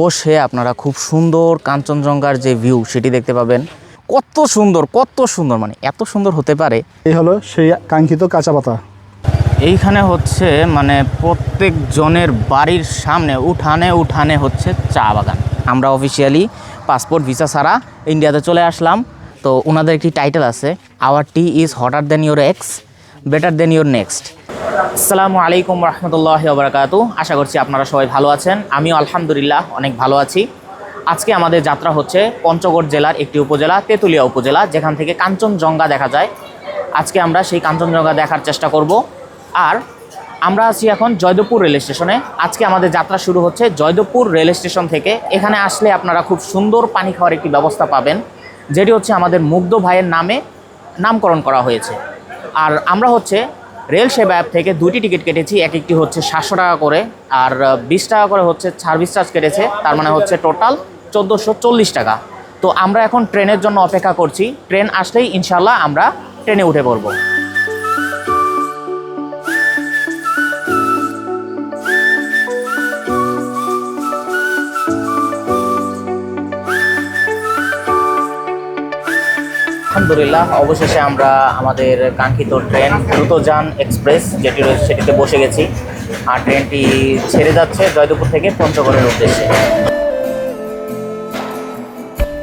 বসে আপনারা খুব সুন্দর কাঞ্চনজঙ্ঘার যে ভিউ সেটি দেখতে পাবেন। কত সুন্দর কত সুন্দর মানে এত সুন্দর হতে পারে। এই হলো সেই কাঙ্ক্ষিত কাঁচা পাতা। এইখানে হচ্ছে মানে প্রত্যেক জনের বাড়ির সামনে উঠানে উঠানে হচ্ছে চা বাগান। আমরা অফিসিয়ালি পাসপোর্ট ভিসা ছাড়া ইন্ডিয়াতে চলে আসলাম। তো ওনাদের একটি টাইটেল আছে our tea is hotter than your ex better than your next আসসালামু আলাইকুম রহমতুল্লাহ বারাকাতু আশা করছি আপনারা সবাই ভালো আছেন। আমিও আলহামদুলিল্লাহ অনেক ভালো আছি। আজকে আমাদের যাত্রা হচ্ছে পঞ্চগড় জেলার একটি উপজেলা, তেঁতুলিয়া উপজেলা, যেখান থেকে কাঞ্চনজঙ্ঘা দেখা যায়। আজকে আমরা সেই কাঞ্চনজঙ্ঘা দেখার চেষ্টা করব। আর আমরা আছি এখন জয়দেবপুর রেল স্টেশনে। আজকে আমাদের যাত্রা শুরু হচ্ছে জয়দেবপুর রেল স্টেশন থেকে। এখানে আসলে আপনারা খুব সুন্দর পানি খাওয়ার একটি ব্যবস্থা পাবেন, যেটি হচ্ছে আমাদের মুগ্ধ ভাইয়ের নামে নামকরণ করা হয়েছে। আর আমরা হচ্ছে রেল সেবা অ্যাপ থেকে দুটি টিকিট কেটেছি এক একটি হচ্ছে সাতশো টাকা করে, আর বিশ টাকা করে হচ্ছে সার্ভিস চার্জ কেটেছে, তার মানে হচ্ছে টোটাল চোদ্দোশো চল্লিশ টাকা। তো আমরা এখন ট্রেনের জন্য অপেক্ষা করছি ট্রেন আসলেই ইনশাল্লাহ আমরা ট্রেনে উঠে পড়ব। আলহামদুলিল্লাহ, অবশেষে আমরা আমাদের কাঙ্ক্ষিত ট্রেন দ্রুতযান এক্সপ্রেস, যেটি রয়েছে সেটিতে বসে গেছি। আর ট্রেনটি ছেড়ে যাচ্ছে জয়দেবপুর থেকে পঞ্চগড়ের উদ্দেশ্যে।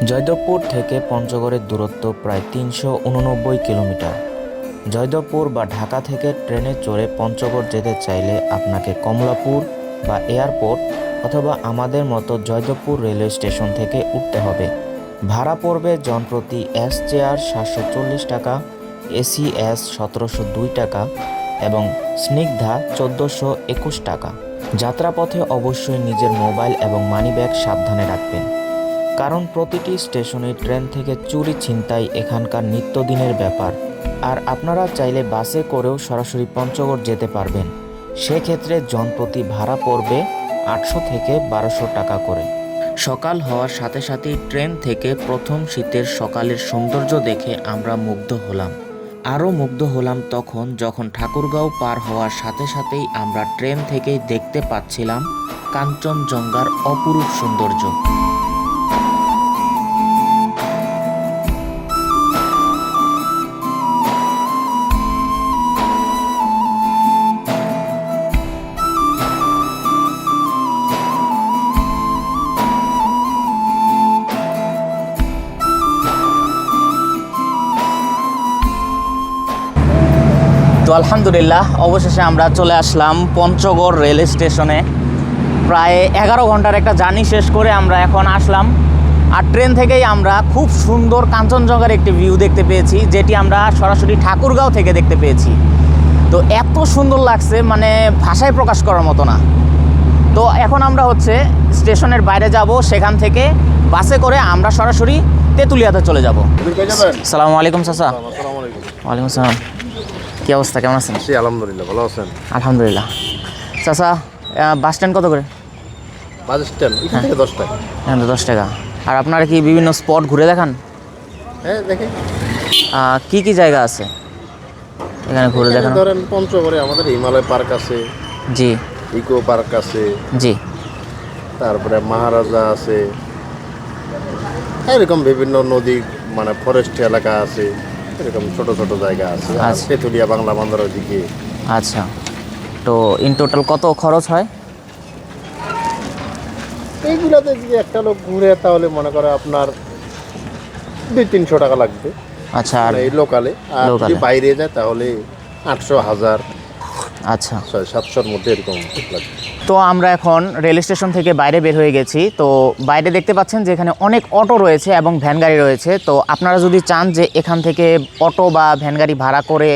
জয়দেবপুর থেকে পঞ্চগড়ের দূরত্ব প্রায় তিনশো উননব্বই কিলোমিটার। জয়দেবপুর বা ঢাকা থেকে ট্রেনে চড়ে পঞ্চগড় যেতে চাইলে আপনাকে কমলাপুর বা এয়ারপোর্ট অথবা আমাদের মতো জয়দেবপুর রেলওয়ে স্টেশন থেকে উঠতে হবে। ভাড়া পড়বে জনপ্রতি এস চেয়ার সাতশো চল্লিশ টাকা এসি এস সতেরোশো দুই টাকা এবং স্নিগ্ধা চোদ্দোশো একুশ টাকা। যাত্রাপথে অবশ্যই নিজের মোবাইল এবং মানিব্যাগ সাবধানে রাখবেন। কারণ প্রতিটি স্টেশনে ট্রেন থেকে চুরি ছিনতাই এখানকার নিত্যদিনের ব্যাপার। আর আপনারা চাইলে বাসে করেও সরাসরি পঞ্চগড় যেতে পারবেন। সেক্ষেত্রে জনপ্রতি ভাড়া পড়বে আটশো থেকে বারোশো টাকা করে। সকাল হওয়ার সাথে সাথেই ট্রেন থেকে প্রথম শীতের সকালের সৌন্দর্য দেখে আমরা মুগ্ধ হলাম। আরও মুগ্ধ হলাম তখন যখন ঠাকুরগাঁও পার হওয়ার সাথে সাথেই আমরা ট্রেন থেকেই দেখতে পাচ্ছিলাম কাঞ্চনজঙ্ঘার অপরূপ সৌন্দর্য। আলহামদুলিল্লাহ অবশেষে আমরা চলে আসলাম পঞ্চগড় রেল স্টেশনে। প্রায় এগারো ঘণ্টার একটা জার্নি শেষ করে আমরা এখন আসলাম। আর ট্রেন থেকেই আমরা খুব সুন্দর কাঞ্চনজঙ্ঘার একটি ভিউ দেখতে পেয়েছি যেটি আমরা সরাসরি ঠাকুরগাঁও থেকে দেখতে পেয়েছি। তো এত সুন্দর লাগছে মানে ভাষায় প্রকাশ করার মতো না। তো এখন আমরা হচ্ছে স্টেশনের বাইরে যাব সেখান থেকে বাসে করে আমরা সরাসরি তেঁতুলিয়াতে চলে যাব। সালামু আলাইকুম চাচা। ওয়ালাইকুম আসসালাম। কী অবস্থা? কেমন আছেন? জি আলহামদুলিল্লাহ ভালো আছেন? আলহামদুলিল্লাহ। চাচা বাস স্ট্যান্ড কত করে? বাস স্ট্যান্ড এখান থেকে দশ টাকা। এখান থেকে দশ টাকা। আর আপনারা কি বিভিন্ন স্পট ঘুরে দেখান? হ্যাঁ দেখে। কি কি জায়গা আছে এখানে ঘুরে দেখানো? ধরেন পঞ্চগড়ে আমাদের হিমালয় পার্ক আছে জি। ইকো পার্ক আছে জি। তারপরে মহারাজা আছে এরকম বিভিন্ন নদী মানে ফরেস্ট এলাকা আছে। এরকম ছোট ছোট জায়গা আছে। আচ্ছা। তেঁতুলিয়া বাংলা বান্দার ওদিকে আচ্ছা। তো ইন টোটাল কত খরচ হয়? এইগুলাতে যদি একটা লোক ঘুরে তাহলে মনে করে আপনার দুই তিনশো টাকা লাগবে। আচ্ছা আর মানে এই লোকালে। আর যদি বাইরে যায় তাহলে আটশো হাজার আচ্ছা। ছয় সাতশোর মধ্যে এরকম লাগবে। তো আমরা এখন রেল স্টেশন থেকে বাইরে বের হয়ে গেছি। তো বাইরে দেখতে পাচ্ছেন যে এখানে অনেক অটো রয়েছে এবং ভ্যান গাড়ি রয়েছে। তো আপনারা যদি চান যে এখান থেকে অটো বা ভ্যান গাড়ি ভাড়া করে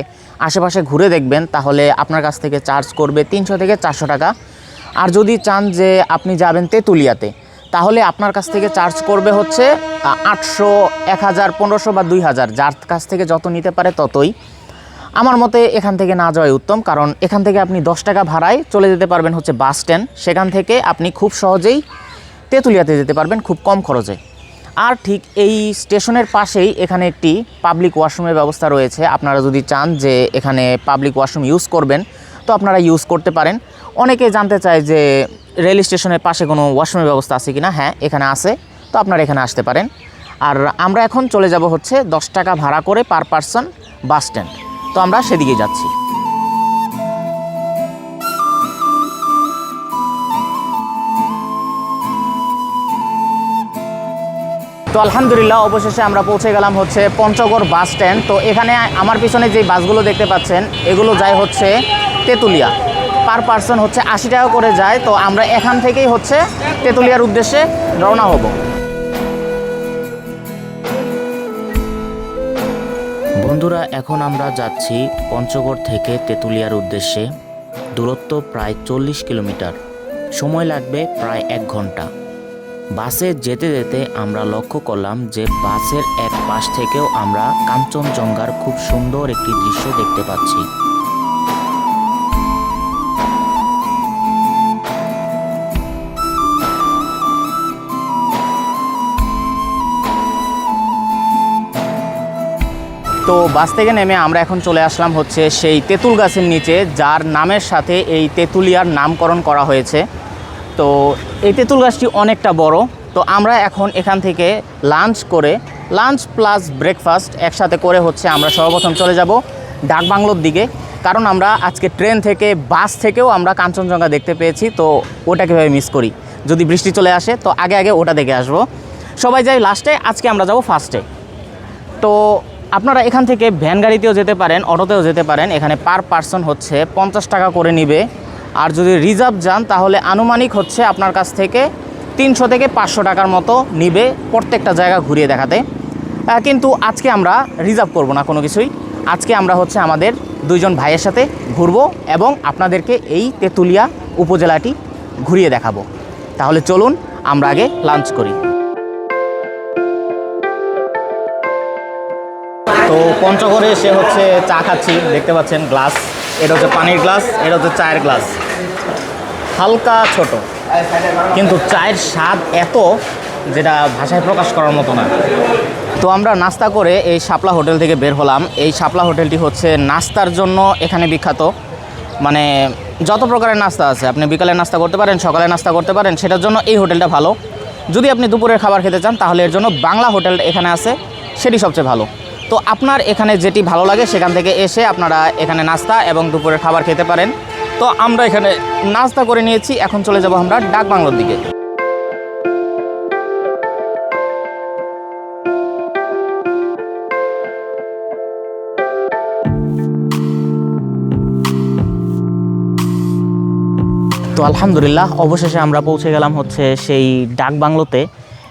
আশেপাশে ঘুরে দেখবেন, তাহলে আপনার কাছ থেকে চার্জ করবে তিনশো থেকে চারশো টাকা। আর যদি চান যে আপনি যাবেন তেঁতুলিয়াতে, তাহলে আপনার কাছ থেকে চার্জ করবে হচ্ছে আটশো, এক হাজার, পনেরোশো বা দুই হাজার। যার কাছ থেকে যত নিতে পারে ততই। আমার মতে এখান থেকে না যাওয়াই উত্তম, কারণ এখান থেকে আপনি দশ টাকা ভাড়ায় চলে যেতে পারবেন হচ্ছে বাস স্ট্যান্ড। সেখান থেকে আপনি খুব সহজেই তেঁতুলিয়াতে যেতে পারবেন খুব কম খরচে। আর ঠিক এই স্টেশনের পাশেই এখানে একটি পাবলিক ওয়াশরুমের ব্যবস্থা রয়েছে। আপনারা যদি চান যে এখানে পাবলিক ওয়াশরুম ইউজ করবেন, তো আপনারা ইউজ করতে পারেন। অনেকে জানতে চায় যে রেল স্টেশনের পাশে কোনো ওয়াশরুমের ব্যবস্থা আছে কি না হ্যাঁ এখানে আছে। তো আপনারা এখানে আসতে পারেন। আর আমরা এখন চলে যাব হচ্ছে দশ টাকা ভাড়া করে পার পার্সন বাস স্ট্যান্ড। তো আমরা সেদিকে যাচ্ছি। তো আলহামদুলিল্লাহ, অবশেষে আমরা পৌঁছে গেলাম হচ্ছে পঞ্চগড় বাস স্ট্যান্ড। তো এখানে আমার পিছনে যে বাসগুলো দেখতে পাচ্ছেন, এগুলো যায় হচ্ছে তেঁতুলিয়া। পার পার্সন হচ্ছে আশি টাকা করে যায়। তো আমরা এখান থেকেই হচ্ছে তেঁতুলিয়ার উদ্দেশ্যে রওনা হব। বন্ধুরা, এখন আমরা যাচ্ছি পঞ্চগড় থেকে তেঁতুলিয়ার উদ্দেশ্যে। দূরত্ব প্রায় চল্লিশ কিলোমিটার। সময় লাগবে প্রায় এক ঘণ্টা। বাসে যেতে যেতে আমরা লক্ষ্য করলাম যে বাসের এক পাশ থেকেও আমরা কাঞ্চনজঙ্ঘার খুব সুন্দর একটি দৃশ্য দেখতে পাচ্ছি। তো বাস থেকে নেমে আমরা এখন চলে আসলাম হচ্ছে সেই তেঁতুল গাছের নিচে, যার নামের সাথে এই তেঁতুলিয়ার নামকরণ করা হয়েছে। তো এই তেঁতুল গাছটি অনেকটা বড়। তো আমরা এখন এখান থেকে লাঞ্চ করে, লাঞ্চ প্লাস ব্রেকফাস্ট একসাথে করে হচ্ছে আমরা সর্বপ্রথম চলে যাব ডাকবাংলোর দিকে। কারণ আমরা আজকে ট্রেন থেকে, বাস থেকেও আমরা কাঞ্চনজঙ্ঘা দেখতে পেয়েছি। তো ওটা কীভাবে মিস করি? যদি বৃষ্টি চলে আসে, তো আগে আগে ওটা দেখে আসব। সবাই যাই লাস্টে, আজকে আমরা যাব ফার্স্টে। তো আপনারা এখান থেকে ভ্যান গাড়িতেও যেতে পারেন, অটোতেও যেতে পারেন। এখানে পার পার্সন হচ্ছে পঞ্চাশ টাকা করে নিবে। আর যদি রিজার্ভ যান, তাহলে আনুমানিক হচ্ছে আপনার কাছ থেকে তিনশো থেকে পাঁচশো টাকার মতো নিবে প্রত্যেকটা জায়গা ঘুরিয়ে দেখাতে। কিন্তু আজকে আমরা রিজার্ভ করব না কোনো কিছুই। আজকে আমরা হচ্ছে আমাদের দুইজন ভাইয়ের সাথে ঘুরবো এবং আপনাদেরকে এই তেঁতুলিয়া উপজেলাটি ঘুরিয়ে দেখাবো। তাহলে চলুন, আমরা আগে লাঞ্চ করি। তো পঞ্চগড়ে এসে হচ্ছে চা খাচ্ছি, দেখতে পাচ্ছেন গ্লাস। এটা হচ্ছে পানির গ্লাস, এটা হচ্ছে চায়ের গ্লাস। হালকা ছোট, কিন্তু চায়ের স্বাদ এত যেটা ভাষায় প্রকাশ করার মতো না। তো আমরা নাস্তা করে এই শাপলা হোটেল থেকে বের হলাম। এই শাপলা হোটেলটি হচ্ছে নাস্তার জন্য এখানে বিখ্যাত। মানে যত প্রকারের নাস্তা আছে, আপনি বিকালে নাস্তা করতে পারেন, সকালে নাস্তা করতে পারেন, সেটার জন্য এই হোটেলটা ভালো। যদি আপনি দুপুরের খাবার খেতে চান, তাহলে এর জন্য বাংলা হোটেল এখানে আছে, সেটি সবচেয়ে ভালো। তো আপনার এখানে যেটি ভালো লাগে, সেখান থেকে এসে আপনারা এখানে নাস্তা এবং দুপুরের খাবার খেতে পারেন। তো আমরা এখানে নাস্তা করে নিয়েছি, এখন চলে যাব আমরা ডাক বাংলোর দিকে। তো আলহামদুলিল্লাহ, অবশেষে আমরা পৌঁছে গেলাম হচ্ছে সেই ডাক বাংলোতে।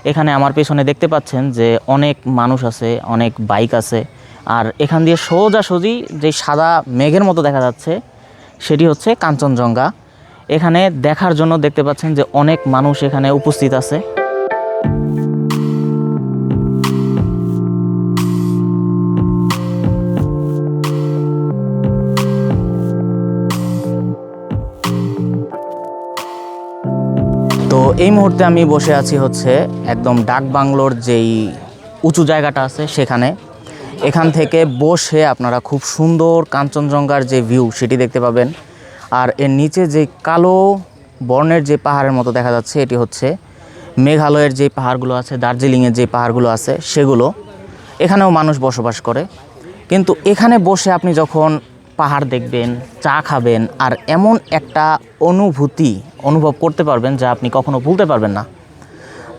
এখানে আমার পেছনে দেখতে পাচ্ছেন যে অনেক মানুষ আছে, অনেক বাইক আছে। আর এখান দিয়ে সোজাসুজি যে সাদা মেঘের মতো দেখা যাচ্ছে, সেটি হচ্ছে কাঞ্চনজঙ্ঘা। এখানে দেখার জন্য দেখতে পাচ্ছেন যে অনেক মানুষ এখানে উপস্থিত আছে। এই মুহূর্তে আমি বসে আছি হচ্ছে একদম ডাক বাংলোর যেই উঁচু জায়গাটা আছে সেখানে। এখান থেকে বসে আপনারা খুব সুন্দর কাঞ্চনজঙ্ঘার যে ভিউ সেটি দেখতে পাবেন। আর এর নিচে যে কালো বর্ণের যে পাহাড়ের মতো দেখা যাচ্ছে, এটি হচ্ছে মেঘালয়ের যে পাহাড়গুলো আছে, দার্জিলিংয়ের যে পাহাড়গুলো আছে, সেগুলো। এখানেও মানুষ বসবাস করে। কিন্তু এখানে বসে আপনি যখন পাহাড় দেখবেন, চা খাবেন আর এমন একটা অনুভূতি অনুভব করতে পারবেন যা আপনি কখনো ভুলতে পারবেন না।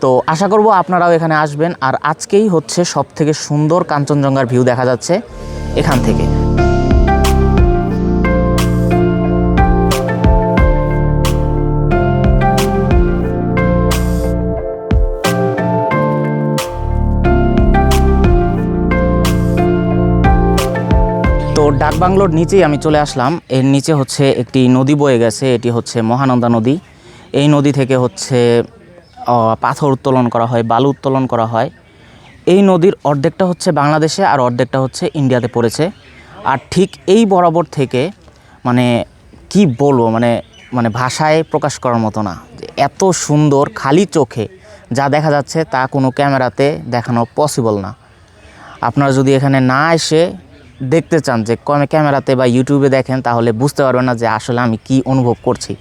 তো আশা করব আপনারাও এখানে আসবেন আর আজকেই হচ্ছে সব থেকে সুন্দর কাঞ্চনজঙ্ঘার ভিউ দেখা যাচ্ছে এখান থেকে। তো ডাকবাংলোর নিচেই আমি চলে আসলাম। এর নিচে হচ্ছে একটি নদী বয়ে গেছে, এটি হচ্ছে মহানন্দা নদী। এই নদী থেকে হচ্ছে পাথর উত্তোলন করা হয়, বালু উত্তোলন করা হয়। এই নদীর অর্ধেকটা হচ্ছে বাংলাদেশে আর অর্ধেকটা হচ্ছে ইন্ডিয়াতে পড়েছে। আর ঠিক এই বরাবর থেকে মানে কি বলব মানে মানে ভাষায় প্রকাশ করার মতো না। এত সুন্দর খালি চোখে যা দেখা যাচ্ছে তা কোনো ক্যামেরাতে দেখানো পসিবল না। আপনারা যদি এখানে না এসে দেখতে চান যে কমে ক্যামেরাতে বা ইউটিউবে দেখেন, তাহলে বুঝতে পারবেন না যে আসলে আমি কি অনুভব করছি।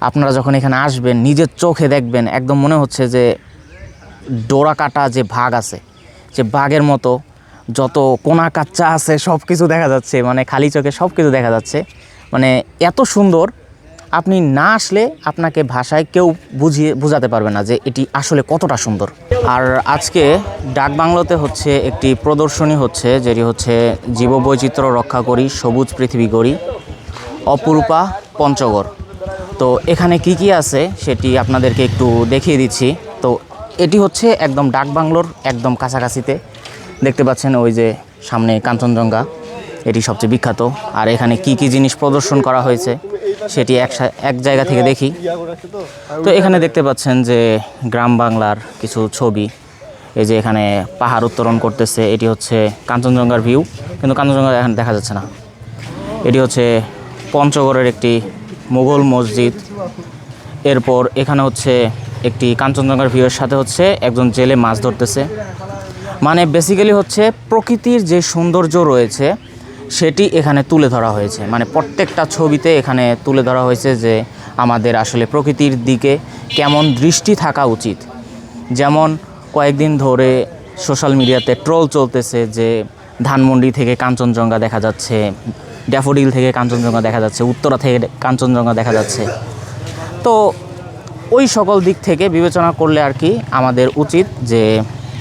আপনারা যখন এখানে আসবেন, নিজের চোখে দেখবেন, একদম মনে হচ্ছে যে ডোরা কাটা যে ভাগ আছে, যে বাঘের মতো যত কোনা কাচ্চা আছে সব কিছু দেখা যাচ্ছে মানে খালি চোখে সব কিছু দেখা যাচ্ছে। মানে এত সুন্দর আপনি না আসলে আপনাকে ভাষায় কেউ বুঝিয়ে বোঝাতে পারবে না যে এটি আসলে কতটা সুন্দর। আর আজকে ডাক বাংলোতে হচ্ছে একটি প্রদর্শনী হচ্ছে, যেটি হচ্ছে জীববৈচিত্র্য রক্ষা করি, সবুজ পৃথিবী গড়ি, অপরূপা পঞ্চগড়। তো এখানে কি কি আছে সেটি আপনাদেরকে একটু দেখিয়ে দিচ্ছি। তো এটি হচ্ছে একদম ডাক বাংলোর একদম কাছাকাছিতে। দেখতে পাচ্ছেন ওই যে সামনে কাঞ্চনজঙ্ঘা, এটি সবচেয়ে বিখ্যাত। আর এখানে কি কি জিনিস প্রদর্শন করা হয়েছে? সেটি এক এক জায়গা থেকে দেখি। তো এখানে দেখতে পাচ্ছেন যে গ্রাম বাংলার কিছু ছবি। এই যে এখানে পাহাড় উত্তোলন করতেছে, এটি হচ্ছে কাঞ্চনজঙ্ঘার ভিউ। কিন্তু কাঞ্চনজঙ্ঘা এখানে দেখা যাচ্ছে না। এটি হচ্ছে পঞ্চগড়ের একটি মুঘল মসজিদ। এরপর এখানে হচ্ছে একটি কাঞ্চনজঙ্ঘার ভিউয়ের সাথে হচ্ছে একজন জেলে মাছ ধরতেছে। মানে বেসিক্যালি হচ্ছে প্রকৃতির যে সৌন্দর্য রয়েছে সেটি এখানে তুলে ধরা হয়েছে। মানে প্রত্যেকটা ছবিতে এখানে তুলে ধরা হয়েছে যে আমাদের আসলে প্রকৃতির দিকে কেমন দৃষ্টি থাকা উচিত। যেমন কয়েকদিন ধরে সোশ্যাল মিডিয়াতে ট্রোল চলতেছে যে ধানমন্ডি থেকে কাঞ্চনজঙ্ঘা দেখা যাচ্ছে, ড্যাফোডিল থেকে কাঞ্চনজঙ্ঘা দেখা যাচ্ছে, উত্তরা থেকে কাঞ্চনজঙ্ঘা দেখা যাচ্ছে। তো ওই সকল দিক থেকে বিবেচনা করলে আর কি আমাদের উচিত যে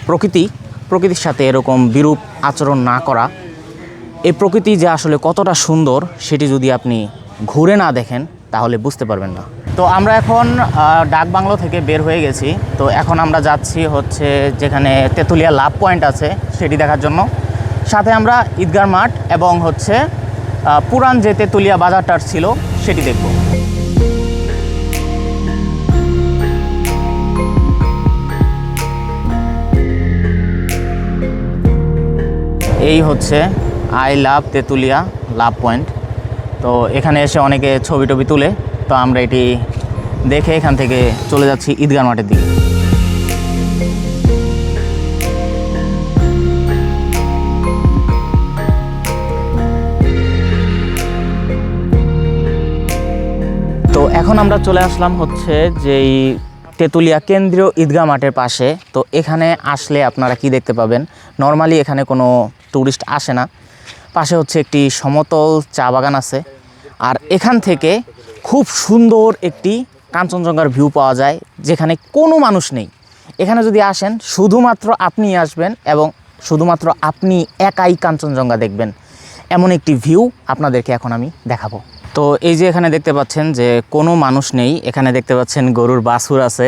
প্রকৃতি, প্রকৃতির সাথে এরকম বিরূপ আচরণ না করা। এই প্রকৃতি যে আসলে কতটা সুন্দর সেটি যদি আপনি ঘুরে না দেখেন তাহলে বুঝতে পারবেন না। তো আমরা এখন আহ, ডাক বাংলো থেকে বের হয়ে গেছি। তো এখন আমরা যাচ্ছি হচ্ছে যেখানে তেঁতুলিয়া লাভ পয়েন্ট আছে সেটি দেখার জন্য। সাথে আমরা ঈদগার মাঠ এবং হচ্ছে পুরান যে তেঁতুলিয়া বাজারটার ছিল সেটি দেখব। এই হচ্ছে I love Tetulia, love point. তো এখানে এসে অনেকে ছবি টবি তুলে, তো আমরা এটি দেখে এখান থেকে চলে যাচ্ছি ঈদগাহ মাঠের দিকে। তো এখন আমরা চলে আসলাম হচ্ছে যেই তেঁতুলিয়া কেন্দ্রীয় ঈদগাহ মাঠের পাশে। তো এখানে আসলে আপনারা কি দেখতে পাবেন? নর্মালি এখানে কোনো ট্যুরিস্ট আসে না। পাশে হচ্ছে একটি সমতল চা বাগান আছে। আর এখান থেকে খুব সুন্দর একটি কাঞ্চনজঙ্ঘার ভিউ পাওয়া যায়, যেখানে কোনো মানুষ নেই। এখানে যদি আসেন, শুধুমাত্র আপনি আসবেন এবং শুধুমাত্র আপনি একাই কাঞ্চনজঙ্ঘা দেখবেন। এমন একটি ভিউ আপনাদেরকে এখন আমি দেখাবো। তো এই যে এখানে দেখতে পাচ্ছেন যে কোনো মানুষ নেই, এখানে দেখতে পাচ্ছেন গরুর বাছুর আছে।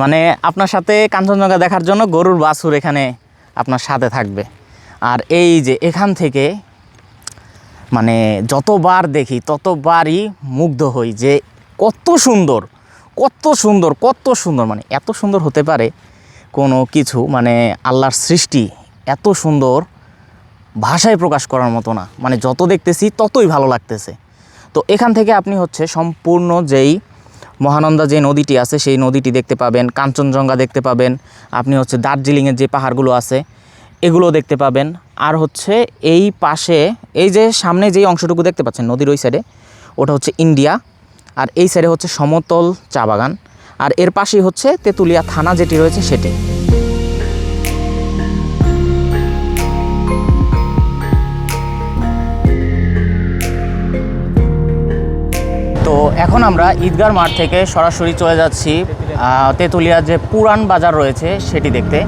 মানে আপনার সাথে কাঞ্চনজঙ্ঘা দেখার জন্য গরুর বাছুর এখানে আপনার সাথে থাকবে। আর এই যে এখান থেকে মানে যতবার দেখি, ততবারই মুগ্ধ হই যে কত সুন্দর কত সুন্দর কত সুন্দর। মানে এত সুন্দর হতে পারে কোনো কিছু মানে আল্লাহর সৃষ্টি এত সুন্দর ভাষায় প্রকাশ করার মতো না। মানে যত দেখতেছি ততই ভালো লাগতেছে। তো এখান থেকে আপনি হচ্ছে সম্পূর্ণ যেই মহানন্দা যে নদীটি আছে, সেই নদীটি দেখতে পাবেন, কাঞ্চনজঙ্ঘা দেখতে পাবেন। আপনি হচ্ছে দার্জিলিংয়ের যে পাহাড়গুলো আছে এগুলো দেখতে পাবেন। আর হচ্ছে এই পাশে, এই যে সামনে যেই অংশটুকু দেখতে পাচ্ছেন নদীর ওই সাইডে ওটা হচ্ছে ইন্ডিয়া। আর এই সাইডে হচ্ছে সমতল চা বাগান। আর এর পাশেই হচ্ছে তেঁতুলিয়া থানা যেটি রয়েছে সেটি। তো এখন আমরা ঈদগার মাঠ থেকে সরাসরি চলে যাচ্ছি তেঁতুলিয়ার যে পুরান বাজার রয়েছে সেটি দেখতে।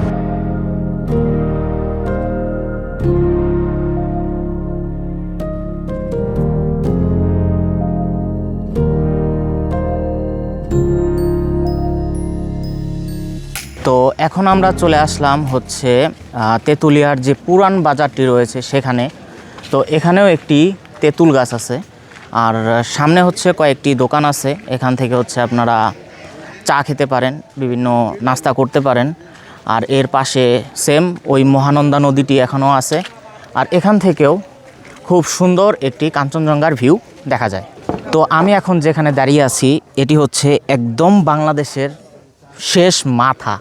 তো এখন আমরা চলে আসলাম হচ্ছে তেঁতুলিয়ার যে পুরান বাজারটি রয়েছে সেখানে। তো এখানেও একটি তেঁতুল গাছ আছে। আর সামনে হচ্ছে কয়েকটি দোকান আছে। এখান থেকে হচ্ছে আপনারা চা খেতে পারেন, বিভিন্ন নাস্তা করতে পারেন। আর এর পাশে সেম ওই মহানন্দা নদীটি এখনও আছে। আর এখান থেকেও খুব সুন্দর একটি কাঞ্চনজঙ্ঘার ভিউ দেখা যায়। তো আমি এখন যেখানে দাঁড়িয়ে আছি, এটি হচ্ছে একদম বাংলাদেশের শেষ মাথা।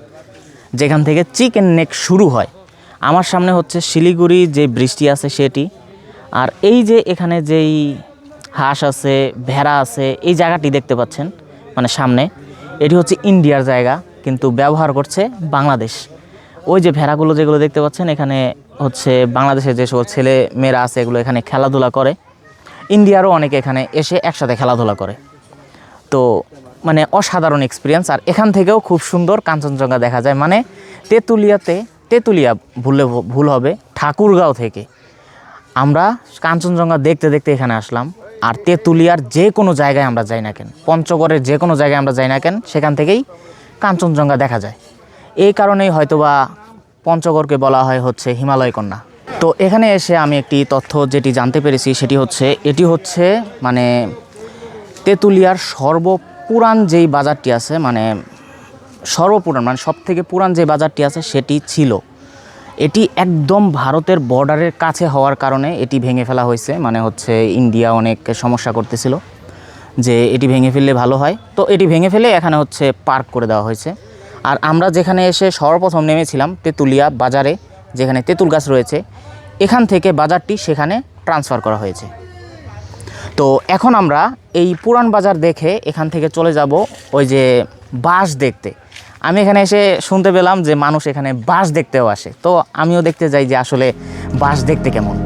যেখান থেকে চিকেন নেক শুরু হয়। আমার সামনে হচ্ছে শিলিগুড়ি যে বৃষ্টি আছে সেটি, আর এই যে এখানে যেই হাঁস আছে, ভেড়া আছে, এই জায়গাটি দেখতে পাচ্ছেন মানে সামনে, এটি হচ্ছে ইন্ডিয়ার জায়গা, কিন্তু ব্যবহার করছে বাংলাদেশ। ওই যে ভেড়াগুলো যেগুলো দেখতে পাচ্ছেন, এখানে হচ্ছে বাংলাদেশের যে সকল ছেলে মেয়েরা আছে, এগুলো এখানে খেলাধুলা করে। ইন্ডিয়ারও অনেকে এখানে এসে একসাথে খেলাধুলা করে। তো মানে অসাধারণ এক্সপিরিয়েন্স আর এখান থেকেও খুব সুন্দর কাঞ্চনজঙ্ঘা দেখা যায়। মানে তেঁতুলিয়াতে, তেঁতুলিয়া ভুললে ভ- ভুল হবে, ঠাকুরগাঁও থেকে আমরা কাঞ্চনজঙ্ঘা দেখতে দেখতে এখানে আসলাম। আর তেঁতুলিয়ার যে কোনো জায়গায় আমরা যাই না কেন, পঞ্চগড়ের যে কোনো জায়গায় আমরা যাই না কেন, সেখান থেকেই কাঞ্চনজঙ্ঘা দেখা যায়। এই কারণেই হয়তোবা পঞ্চগড়কে বলা হয় হচ্ছে হিমালয় কন্যা। তো এখানে এসে আমি একটি তথ্য যেটি জানতে পেরেছি, সেটি হচ্ছে, এটি হচ্ছে মানে তেঁতুলিয়ার সর্বপুরান যেই বাজারটি আছে মানে সর্বপুরান মানে সব থেকে পুরান যে বাজারটি আছে সেটি ছিল। এটি একদম ভারতের বর্ডারের কাছে হওয়ার কারণে এটি ভেঙে ফেলা হয়েছে মানে হচ্ছে ইন্ডিয়া অনেক সমস্যা করতেছিল যে এটি ভেঙে ফেললে ভালো হয়। তো এটি ভেঙে ফেলে এখানে হচ্ছে পার্ক করে দেওয়া হয়েছে। আর আমরা যেখানে এসে সর্বপ্রথম নেমেছিলাম তেঁতুলিয়া বাজারে, যেখানে তেঁতুল গাছ রয়েছে, এখান থেকে বাজারটি সেখানে ট্রান্সফার করা হয়েছে। তো এখন আমরা এই পুরান বাজার দেখে এখান থেকে চলে যাব ওই যে বাস দেখতে। আমি এখানে এসে শুনতে পেলাম যে মানুষ এখানে বাস দেখতেও আসে। তো আমিও দেখতে যাই যে আসলে বাস দেখতে কেমন।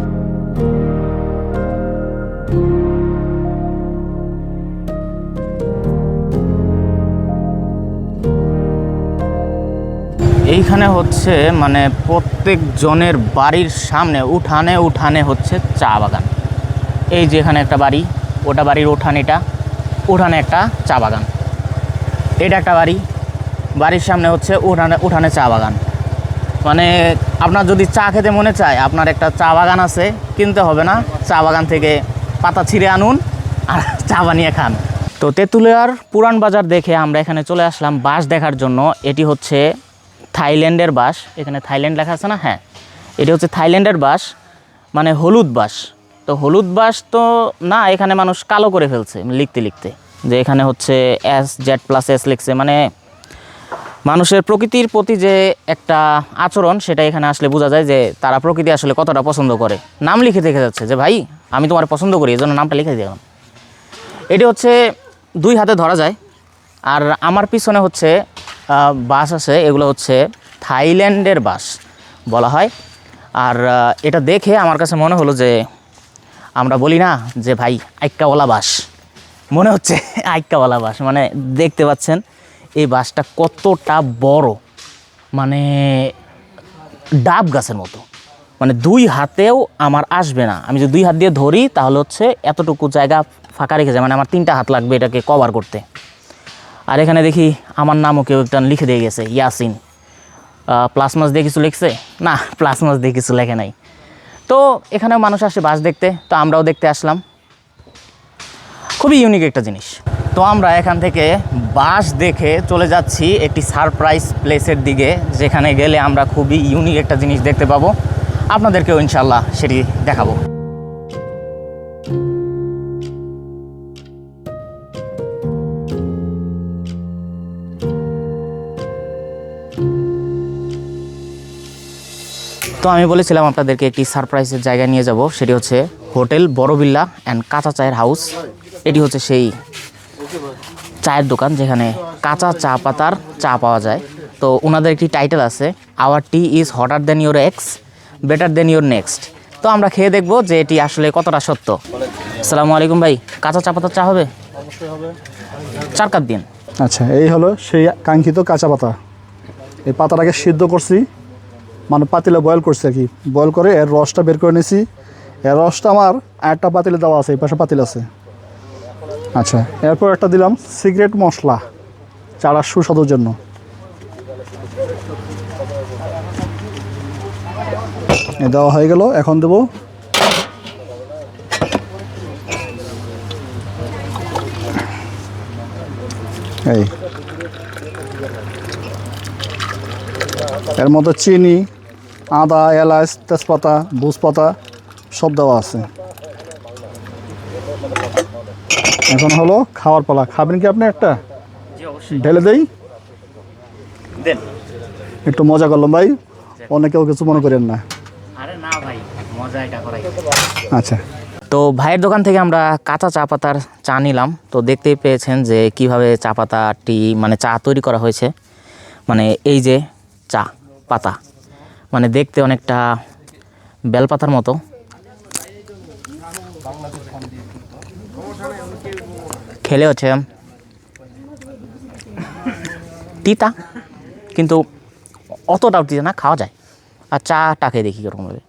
এইখানে হচ্ছে মানে প্রত্যেক জনের বাড়ির সামনে উঠানে উঠানে হচ্ছে চা বাগান। এই যে এখানে একটা বাড়ি, ওটা বাড়ির উঠান এটা। উঠানে একটা চা বাগান। এটা একটা বাড়ি। বাড়ির সামনে হচ্ছে উঠানে উঠানে চা বাগান। মানে আপনার যদি চা খেতে মনে চায়, আপনার একটা চা বাগান আছে, কিনতে হবে না। চা বাগান থেকে পাতা ছিঁড়ে আনুন আর চা বানিয়ে খান। তো তেঁতুলিয়ার পুরান বাজার দেখে আমরা এখানে চলে আসলাম বাস দেখার জন্য। এটি হচ্ছে থাইল্যান্ডের বাস এখানে থাইল্যান্ড লেখা আছে না? হ্যাঁ। এটি হচ্ছে থাইল্যান্ডের বাস মানে হলুদ বাস তো হলুদ বাস তো না, এখানে মানুষ কালো করে ফেলছে লিখতে লিখতে। যে এখানে হচ্ছে এস জেড প্লাস এস লিখছে। মানে মানুষের প্রকৃতির প্রতি যে একটা আচরণ, সেটা এখানে আসলে বোঝা যায় যে তারা প্রকৃতি আসলে কতটা পছন্দ করে। নাম লিখে দেখে যাচ্ছে যে, ভাই, আমি তোমার পছন্দ করি এই জন্য নামটা লিখে দিলাম। এটি হচ্ছে দুই হাতে ধরা যায়। আর আমার পিছনে হচ্ছে বাস আছে, এগুলো হচ্ছে থাইল্যান্ডের বাস বলা হয়। আর এটা দেখে আমার কাছে মনে হলো যে আমরা বলি না যে ভাই আইক্কাওয়ালা বাস। মনে হচ্ছে আইক্কাওয়ালা বাস। মানে দেখতে পাচ্ছেন, এই বাসটা কতটা বড়। মানে ডাব গাছের মতো। মানে দুই হাতেও আমার আসবে না। আমি যদি দুই হাত দিয়ে ধরি, তাহলে হচ্ছে এতটুকু জায়গা ফাঁকা রেখে যায়। মানে আমার তিনটা হাত লাগবে এটাকে কভার করতে। আর এখানে দেখি আমার নামও কেউ একটা লিখে দিয়ে গেছে, ইয়াসিন। প্লাস মাস দিয়ে কিছু লিখছে? না প্লাস মাস দিয়ে কিছু লেখে নাই। তো এখানেও মানুষ আসে বাস দেখতে, তো আমরাও দেখতে আসলাম। খুবই ইউনিক একটা জিনিস। তো আমরা এখান থেকে বাস দেখে চলে যাচ্ছি একটি সারপ্রাইজ প্লেসের দিকে, যেখানে গেলে আমরা খুবই ইউনিক একটা জিনিস দেখতে পাবো। আপনাদেরকেও ইনশাল্লাহ সেটি দেখাবো। তো আমি বলেছিলাম আপনাদেরকে একটি সারপ্রাইজের জায়গায় নিয়ে যাব, সেটি হচ্ছে হোটেল বড়বিল্লা অ্যান্ড কাঁচা চায়ের হাউস এটি হচ্ছে সেই চায়ের দোকান যেখানে কাঁচা চা পাতার চা পাওয়া যায়। তো ওনাদের একটি টাইটেল আছে our tea is hotter than your ex better than your next তো আমরা খেয়ে দেখব যে এটি আসলে কতটা সত্য। আসসালামু আলাইকুম ভাই, কাঁচা চা পাতার চা হবে? চার কাপ দিন। আচ্ছা এই হলো সেই কাঙ্ক্ষিত কাঁচা পাতা। এই পাতাটাকে সিদ্ধ করছি। মানে পাতিলে বয়েল করছি আর কি। বয়েল করে এর রসটা বের করে নিয়েছি এর রসটা আমার একটা পাতিলে দেওয়া আছে, এই পাশে পাতিল আছে। আচ্ছা এরপর একটা দিলাম সিগারেট মশলা চারা সুস্বাদুর জন্য। দেওয়া হয়ে গেল, এখন দেবো। এই। এর মধ্যে চিনি আদা এলাচ তেজপাতা বুজপাতা সব দেওয়া আছে। এখন হলো খাওয়ার পালা। খাবেন কি আপনি একটা? ঢেলে দেই? একটু মজা করলাম ভাই। অনেকেও কিছু মনে করেন না। আরে না ভাই মজা এটা আচ্ছা। তো ভাইয়ের দোকান থেকে আমরা কাঁচা চা পাতার চা নিলাম। তো দেখতেই পেয়েছেন যে কীভাবে চা পাতাটি মানে চা তৈরি করা হয়েছে। মানে এই যে চা পাতা। মানে দেখতে অনেকটা বেলপাতার মতো। খেলে হচ্ছে তিতা, কিন্তু অতটাও তিতা না, খাওয়া যায়। আর চাটা খেয়ে দেখি কীরকম হবে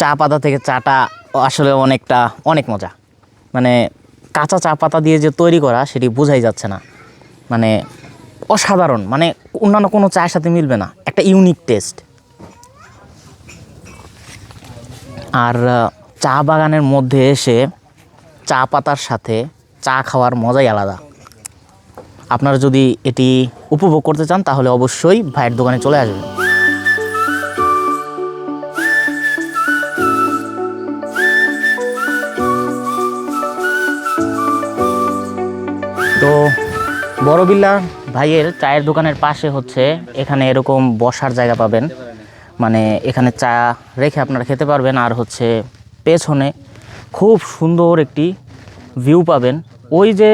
চা পাতা থেকে চাটা আসলে অনেকটা, অনেক মজা। মানে কাঁচা চা পাতা দিয়ে যে তৈরি করা, সেটি বোঝাই যাচ্ছে না। মানে অসাধারণ। মানে অন্যান্য কোনো চায়ের সাথে মিলবে না। একটা ইউনিক টেস্ট আর চা বাগানের মধ্যে এসে চা পাতার সাথে চা খাওয়ার মজাই আলাদা। আপনারা যদি এটি উপভোগ করতে চান, তাহলে অবশ্যই ভাইয়ের দোকানে চলে আসবেন। তো বড়বিল্লা ভাইয়ের চায়ের দোকানের পাশে হচ্ছে এখানে এরকম বসার জায়গা পাবেন। মানে এখানে চা রেখে আপনারা খেতে পারবেন আর হচ্ছে পেছনে খুব সুন্দর একটি ভিউ পাবেন। ওই যে,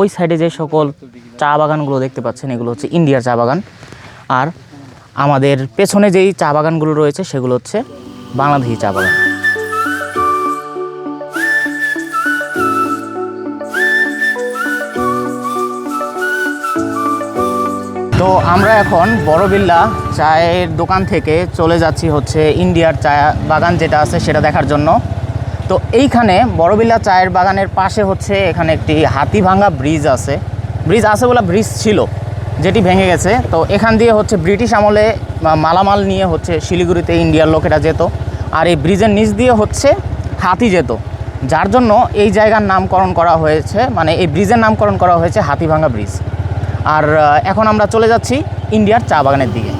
ওই সাইডে যে সকল চা বাগানগুলো দেখতে পাচ্ছেন, এগুলো হচ্ছে ইন্ডিয়ার চা বাগান। আর আমাদের পেছনে যেই চা বাগানগুলো রয়েছে, সেগুলো হচ্ছে বাংলাদেশি চা বাগান। তো আমরা এখন বড়বিল্লা চায়ের দোকান থেকে চলে যাচ্ছি হচ্ছে ইন্ডিয়ার চা বাগান যেটা আছে সেটা দেখার জন্য। তো এইখানে বড়বিল্লা চায়ের বাগানের পাশে হচ্ছে এখানে একটি হাতিভাঙ্গা ব্রিজ আছে। ব্রিজ আছে বলে ব্রিজ ছিল, যেটি ভেঙে গেছে। তো এখান দিয়ে হচ্ছে ব্রিটিশ আমলে মালামাল নিয়ে হচ্ছে শিলিগুড়িতে ইন্ডিয়ার লোকেরা যেত আর এই ব্রিজের নিচ দিয়ে হচ্ছে হাতি যেত। যার জন্য এই জায়গার নামকরণ করা হয়েছে মানে এই ব্রিজের নামকরণ করা হয়েছে হাতিভাঙ্গা ব্রিজ। আর এখন আমরা চলে যাচ্ছি ইন্ডিয়ার চা বাগানের দিকে।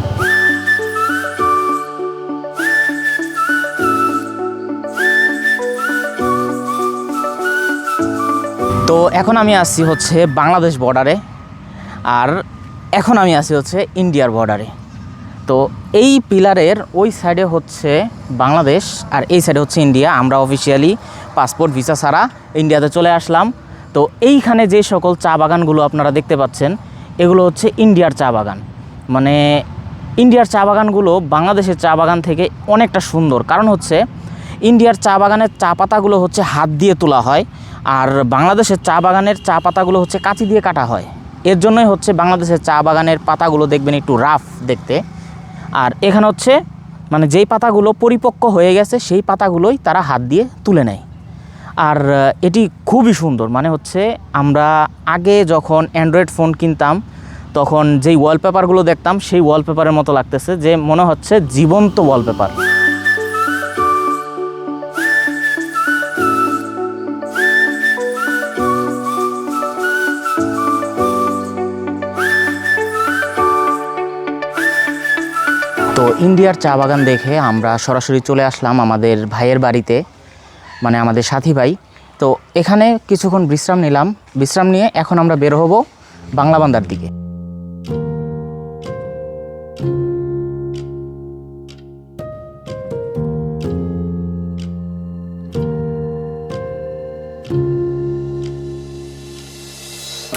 তো এখন আমি আসছি হচ্ছে বাংলাদেশ বর্ডারে আর এখন আমি আসি হচ্ছে ইন্ডিয়ার বর্ডারে তো এই পিলারের ওই সাইডে হচ্ছে বাংলাদেশ, আর এই সাইডে হচ্ছে ইন্ডিয়া। আমরা অফিসিয়ালি পাসপোর্ট ভিসা ছাড়া ইন্ডিয়াতে চলে আসলাম। তো এইখানে যে সকল চা বাগানগুলো আপনারা দেখতে পাচ্ছেন এগুলো হচ্ছে ইন্ডিয়ার চা বাগান। মানে ইন্ডিয়ার চা বাগানগুলো বাংলাদেশের চা বাগান থেকে অনেকটা সুন্দর। কারণ হচ্ছে ইন্ডিয়ার চা বাগানের চা পাতাগুলো হচ্ছে হাত দিয়ে তোলা হয় আর বাংলাদেশের চা বাগানের চা পাতাগুলো হচ্ছে কাঁচি দিয়ে কাটা হয়। এর জন্যই হচ্ছে বাংলাদেশের চা বাগানের পাতাগুলো দেখবেন একটু রাফ দেখতে। আর এখানে হচ্ছে মানে যেই পাতাগুলো পরিপক্ক হয়ে গেছে সেই পাতাগুলোই তারা হাত দিয়ে তুলে নেয়। আর এটি খুবই সুন্দর। মানে হচ্ছে আমরা আগে যখন অ্যান্ড্রয়েড ফোন কিনতাম তখন যেই ওয়ালপেপারগুলো দেখতাম, সেই ওয়ালপেপারের মতো লাগতেছে যে মনে হচ্ছে জীবন্ত ওয়ালপেপার তো ইন্ডিয়ার চা বাগান দেখে আমরা সরাসরি চলে আসলাম আমাদের ভাইয়ের বাড়িতে মানে আমাদের সাথী ভাই। তো এখানে কিছুক্ষণ বিশ্রাম নিলাম। বিশ্রাম নিয়ে এখন আমরা বের হব বাংলাবান্দার দিকে।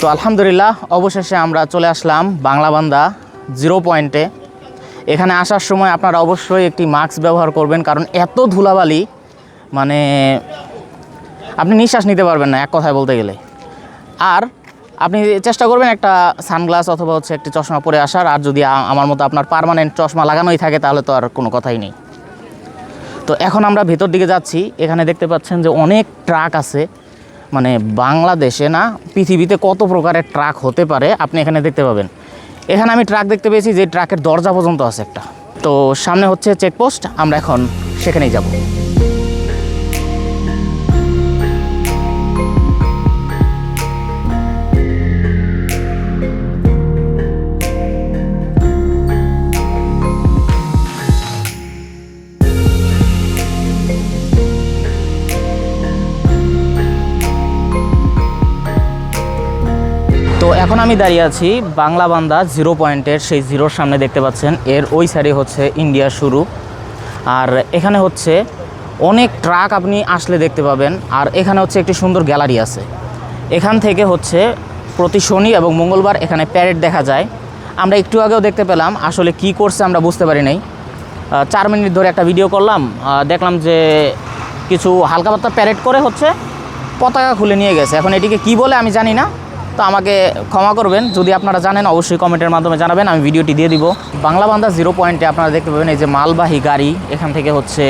তো আলহামদুলিল্লাহ, অবশেষে আমরা চলে আসলাম বাংলাবান্দা জিরো পয়েন্টে। এখানে আসার সময় আপনারা অবশ্যই একটি মাস্ক ব্যবহার করবেন, কারণ এত ধুলাবালি মানে আপনি নিঃশ্বাস নিতে পারবেন না এক কথায় বলতে গেলে। আর আপনি চেষ্টা করবেন একটা সানগ্লাস অথবা হচ্ছে একটি চশমা পরে আসার, আর যদি আমার মতো আপনার পারমানেন্ট চশমা লাগানোই থাকে, তাহলে তো আর কোনো কথাই নেই। তো এখন আমরা ভেতর দিকে যাচ্ছি, এখানে দেখতে পাচ্ছেন যে অনেক ট্রাক আছে। মানে বাংলাদেশে না পৃথিবীতে কত প্রকারের ট্রাক হতে পারে আপনি এখানে দেখতে পাবেন। এখানে আমি ট্রাক দেখতে পেয়েছি যে ট্রাকের দরজা পর্যন্ত আছে একটা। তো সামনে হচ্ছে চেকপোস্ট আমরা এখন সেখানেই যাব। আমি দাঁড়িয়ে আছি বাংলা বান্দা জিরো পয়েন্টের সেই জিরোর সামনে দেখতে পাচ্ছেন। এর ওই সাইডে হচ্ছে ইন্ডিয়া শুরু। আর এখানে হচ্ছে অনেক ট্রাক আপনি আসলে দেখতে পাবেন। আর এখানে হচ্ছে একটি সুন্দর গ্যালারি আছে। এখান থেকে হচ্ছে প্রতি শনি এবং মঙ্গলবার এখানে প্যারেড দেখা যায়। আমরা একটু আগেও দেখতে পেলাম, আসলে কি করছে আমরা বুঝতে পারি নাই। চার মিনিট ধরে একটা ভিডিও করলাম দেখলাম যে কিছু হালকা পাতলা প্যারেড করে হচ্ছে পতাকা খুলে নিয়ে গেছে। এখন এটিকে কি বলে আমি জানি না। তো আমাকে ক্ষমা করবেন। যদি আপনারা জানেন, অবশ্যই কমেন্টের মাধ্যমে জানাবেন। আমি ভিডিওটি দিয়ে দিব। বাংলা বান্ধা জিরো পয়েন্টে আপনারা দেখতে পাবেন এই যে মালবাহী গাড়ি। এখান থেকে হচ্ছে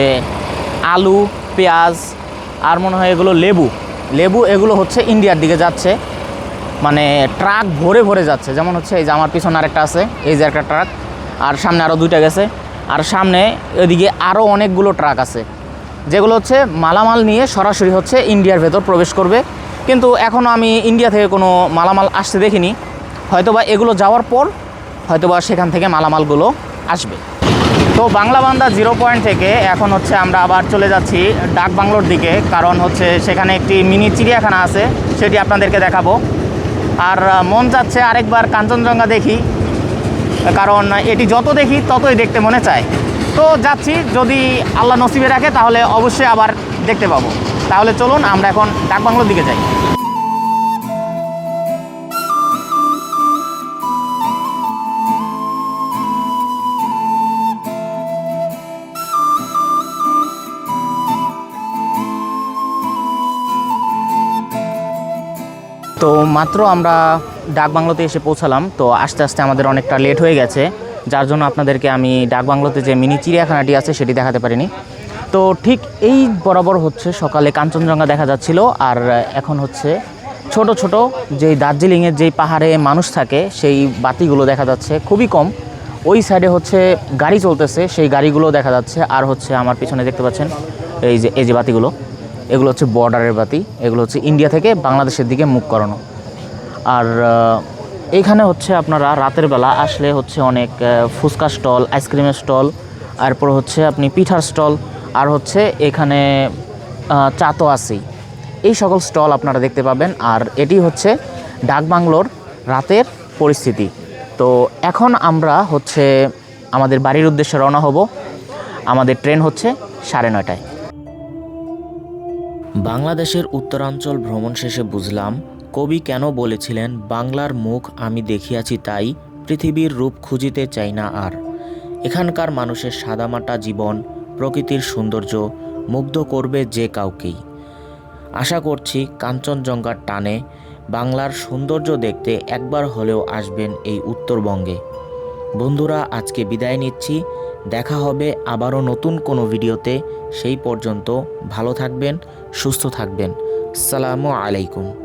আলু, পেঁয়াজ, আর মনে হয় এগুলো লেবু। লেবু এগুলো হচ্ছে ইন্ডিয়ার দিকে যাচ্ছে। মানে ট্রাক ভরে ভরে যাচ্ছে। যেমন হচ্ছে এই যে আমার পিছনে আরেকটা আছে। এই যে একটা ট্রাক। আর সামনে আরও দুইটা গেছে। আর সামনে এদিকে আরও অনেকগুলো ট্রাক আছে। যেগুলো হচ্ছে মালামাল নিয়ে সরাসরি হচ্ছে ইন্ডিয়ার ভেতর প্রবেশ করবে। কিন্তু এখনও আমি ইন্ডিয়া থেকে কোনো মালামাল আসতে দেখিনি। হয়তোবা এগুলো যাওয়ার পর হয়তোবা সেখান থেকে মালামালগুলো আসবে। তো বাংলা বান্দা জিরো পয়েন্ট থেকে এখন হচ্ছে আমরা আবার চলে যাচ্ছি ডাক বাংলোর দিকে, কারণ হচ্ছে সেখানে একটি মিনি চিড়িয়াখানা আছে, সেটি আপনাদেরকে দেখাবো। আর মন চাচ্ছে আরেকবার কাঞ্চনজঙ্ঘা দেখি, কারণ এটি যত দেখি ততই দেখতে মনে চায়। তো যাচ্ছি, যদি আল্লাহ নসিবে রাখে তাহলে অবশ্যই আবার দেখতে পাবো। তাহলে চলুন আমরা এখন ডাক বাংলোর দিকে যাই। তো মাত্র আমরা ডাক বাংলোতে এসে পৌঁছালাম, তো আস্তে আস্তে আমাদের অনেকটা লেট হয়ে গেছে। যার জন্য আপনাদেরকে আমি ডাক বাংলোতে যে মিনি চিড়িয়াখানাটি আছে সেটি দেখাতে পারিনি। তো ঠিক এই বরাবর হচ্ছে সকালে কাঞ্চনজঙ্ঘা দেখা যাচ্ছিল, আর এখন হচ্ছে ছোট ছোট যেই দার্জিলিংয়ের যেই পাহাড়ে মানুষ থাকে, সেই বাতিগুলো দেখা যাচ্ছে খুবই কম। ওই সাইডে হচ্ছে গাড়ি চলতেছে, সেই গাড়িগুলো দেখা যাচ্ছে, আর হচ্ছে আমার পিছনে দেখতে পাচ্ছেন এই যে এই যে বাতিগুলো, এগুলো হচ্ছে বর্ডারের বাতি, এগুলো হচ্ছে ইন্ডিয়া থেকে বাংলাদেশের দিকে মুখ করানো। আর এইখানে হচ্ছে আপনারা রাতের বেলা আসলে হচ্ছে অনেক ফুচকা স্টল আইসক্রিমের স্টল তারপর হচ্ছে আপনি পিঠার স্টল আর হচ্ছে এখানে চা তো এই সকল স্টল আপনারা দেখতে পাবেন। আর এটি হচ্ছে ডাকবাংলোর রাতের পরিস্থিতি। তো এখন আমরা হচ্ছে আমাদের বাড়ির উদ্দেশ্যে রওনা হব। আমাদের ট্রেন হচ্ছে সাড়ে নয়টায়। বাংলাদেশের উত্তরাঞ্চল ভ্রমণ শেষে বুঝলাম, কবি কেন বলেছিলেন, বাংলার মুখ আমি দেখিয়াছি তাই, পৃথিবীর রূপ খুঁজিতে চাই না আর। এখানকার মানুষের সাদামাটা জীবন প্রকৃতির সৌন্দর্য মুগ্ধ করবে যে কাউকেই। আশা করছি কাঞ্চনজঙ্ঘার টানে বাংলার সৌন্দর্য দেখতে একবার হলেও আসবেন এই উত্তরবঙ্গে। বন্ধুরা, আজকে বিদায় নিচ্ছি। দেখা হবে আবারও নতুন কোনো ভিডিওতে। সেই পর্যন্ত ভালো থাকবেন, সুস্থ থাকবেন। সালামু আলাইকুম।